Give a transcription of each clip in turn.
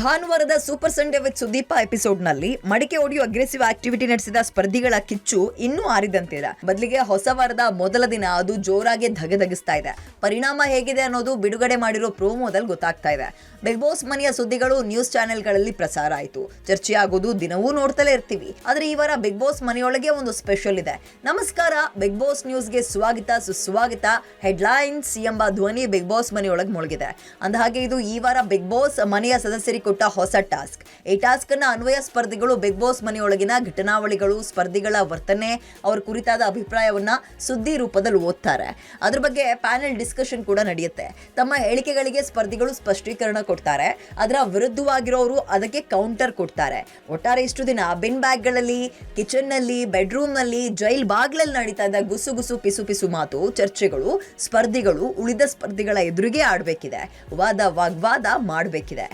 ಭಾನುವಾರದ super Sunday with Sudeep ಎಪಿಸೋಡ್ನಲ್ಲಿ ಮಡಿಕೆ ಒಡೆಯುವ ಅಗ್ರೆಸಿವ್ ಆಕ್ಟಿವಿಟಿ ನಡೆಸಿದ ಸ್ಪರ್ಧಿಗಳ ಕಿಚ್ಚು ಇನ್ನೂ ಆರಿದಂತಿಲ್ಲ ಬದಲಿಗೆ ಹೊಸ ವಾರದ ಮೊದಲ ದಿನ ಅದು ಜೋರಾಗಿ ಧಗೆಧಗಿಸ್ತಾ ಇದೆ. ಪರಿಣಾಮ ಹೇಗಿದೆ ಅನ್ನೋದು ಬಿಡುಗಡೆ ಮಾಡಿರೋ ಪ್ರೋಮೋದಲ್ಲಿ ಗೊತ್ತಾಗ್ತಾ ಇದೆ. ಬಿಗ್ ಬಾಸ್ ಮನೆಯ ಸುದ್ದಿಗಳು ನ್ಯೂಸ್ ಚಾನೆಲ್ಗಳಲ್ಲಿ ಪ್ರಸಾರ ಆಯಿತು. ಚರ್ಚೆ ಆಗೋದು ದಿನವೂ ನೋಡ್ತಲೇ ಇರ್ತೀವಿ. ಆದ್ರೆ ಈ ವಾರ ಬಿಗ್ ಬಾಸ್ ಮನೆಯೊಳಗೆ ಒಂದು ಸ್ಪೆಷಲ್ ಇದೆ. ನಮಸ್ಕಾರ, ಬಿಗ್ ಬಾಸ್ ನ್ಯೂಸ್ಗೆ ಸ್ವಾಗತ ಸುಸ್ವಾಗತ ಹೆಡ್ಲೈನ್ಸ್ ಎಂಬ ಧ್ವನಿ ಬಿಗ್ ಬಾಸ್ ಮನೆಯೊಳಗೆ ಮುಳುಗಿದೆ. ಅಂದಹಾಗೆ ಇದು ಈ ವಾರ ಬಿಗ್ ಬಾಸ್ ಮನೆಯ ಸದಸ್ಯರಿಗೆ ಕೊಟ್ಟ ಹೊಸ ಟಾಸ್ಕ್. ಈ ಟಾಸ್ಕ್ ಅನ್ನ ಅನ್ವಯ ಸ್ಪರ್ಧಿಗಳು ಬಿಗ್ ಬಾಸ್ ಮನೆಯೊಳಗಿನ ಘಟನಾವಳಿಗಳು, ಸ್ಪರ್ಧಿಗಳ ವರ್ತನೆ, ಅವ್ರ ಕುರಿತಾದ ಅಭಿಪ್ರಾಯವನ್ನ ಸುದ್ದಿ ರೂಪದಲ್ಲಿ ಓದ್ತಾರೆ. ಅದ್ರ ಬಗ್ಗೆ ಪ್ಯಾನೆಲ್ ಡಿಸ್ಕಷನ್ ಕೂಡ ನಡೆಯುತ್ತೆ. ತಮ್ಮ ಹೇಳಿಕೆಗಳಿಗೆ ಸ್ಪರ್ಧಿಗಳು ಸ್ಪಷ್ಟೀಕರಣ ಕೊಡ್ತಾರೆ. ಅದರ ವಿರುದ್ಧವಾಗಿರೋರು ಅದಕ್ಕೆ ಕೌಂಟರ್ ಕೊಡ್ತಾರೆ. ಒಟ್ಟಾರೆ ಇಷ್ಟು ದಿನ ಬಿನ್ ಬ್ಯಾಗ್ಗಳಲ್ಲಿ ಕಿಚನ್ನಲ್ಲಿ ಬೆಡ್ರೂಮ್ನಲ್ಲಿ ಜೈಲ್ ಬಾಗ್ಲಲ್ಲಿ ನಡೀತಾ ಇದ್ದ ಗುಸು ಗುಸು, ಪಿಸು ಪಿಸು ಮಾತು, ಚರ್ಚೆಗಳು, ಸ್ಪರ್ಧಿಗಳು ಉಳಿದ ಸ್ಪರ್ಧಿಗಳ ಎದುರಿಗೆ ಆಡಬೇಕಿದೆ. ವಾದ ವಾಗ್ವಾದ ಮಾಡಬೇಕಿದೆ.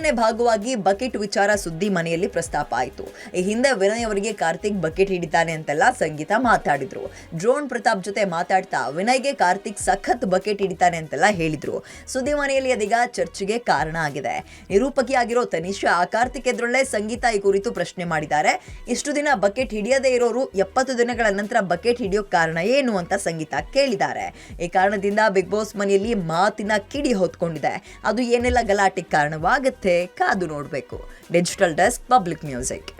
ಮೊದಲನೇ ಭಾಗವಾಗಿ ಬಕೆಟ್ ವಿಚಾರ ಸುದ್ದಿ ಮನೆಯಲ್ಲಿ ಪ್ರಸ್ತಾಪ ಆಯಿತು. ಈ ಹಿಂದೆ ವಿನಯ್ ಅವರಿಗೆ ಕಾರ್ತಿಕ್ ಬಕೆಟ್ ಹಿಡಿತಾನೆ ಅಂತೆಲ್ಲ ಸಂಗೀತ ಮಾತಾಡಿದ್ರು. ಡ್ರೋನ್ ಪ್ರತಾಪ್ ಜೊತೆ ಮಾತಾಡ್ತಾ ವಿನಯ್ಗೆ ಕಾರ್ತಿಕ್ ಸಖತ್ ಬಕೆಟ್ ಹಿಡಿತಾನೆ ಅಂತೆಲ್ಲ ಹೇಳಿದ್ರು. ಸುದ್ದಿ ಮನೆಯಲ್ಲಿ ಅದೀಗ ಚರ್ಚೆಗೆ ಕಾರಣ ಆಗಿದೆ. ನಿರೂಪಕಿಯಾಗಿರೋ ತನಿಷಾ ಕಾರ್ತಿಕ್ ಎದುರಲ್ಲೇ ಸಂಗೀತ ಈ ಕುರಿತು ಪ್ರಶ್ನೆ ಮಾಡಿದ್ದಾರೆ. ಇಷ್ಟು ದಿನ ಬಕೆಟ್ ಹಿಡಿಯದೇ ಇರೋರು ಎಪ್ಪತ್ತು ದಿನಗಳ ನಂತರ ಬಕೆಟ್ ಹಿಡಿಯೋ ಕಾರಣ ಏನು ಅಂತ ಸಂಗೀತ ಕೇಳಿದ್ದಾರೆ. ಈ ಕಾರಣದಿಂದ ಬಿಗ್ ಬಾಸ್ ಮನೆಯಲ್ಲಿ ಮಾತಿನ ಕಿಡಿ ಹೊತ್ಕೊಂಡಿದೆ. ಅದು ಏನೆಲ್ಲ ಗಲಾಟೆ ಕಾರಣವಾಗುತ್ತೆ? ಕಾದು ನೋಡಬೇಕು. Digital desk public music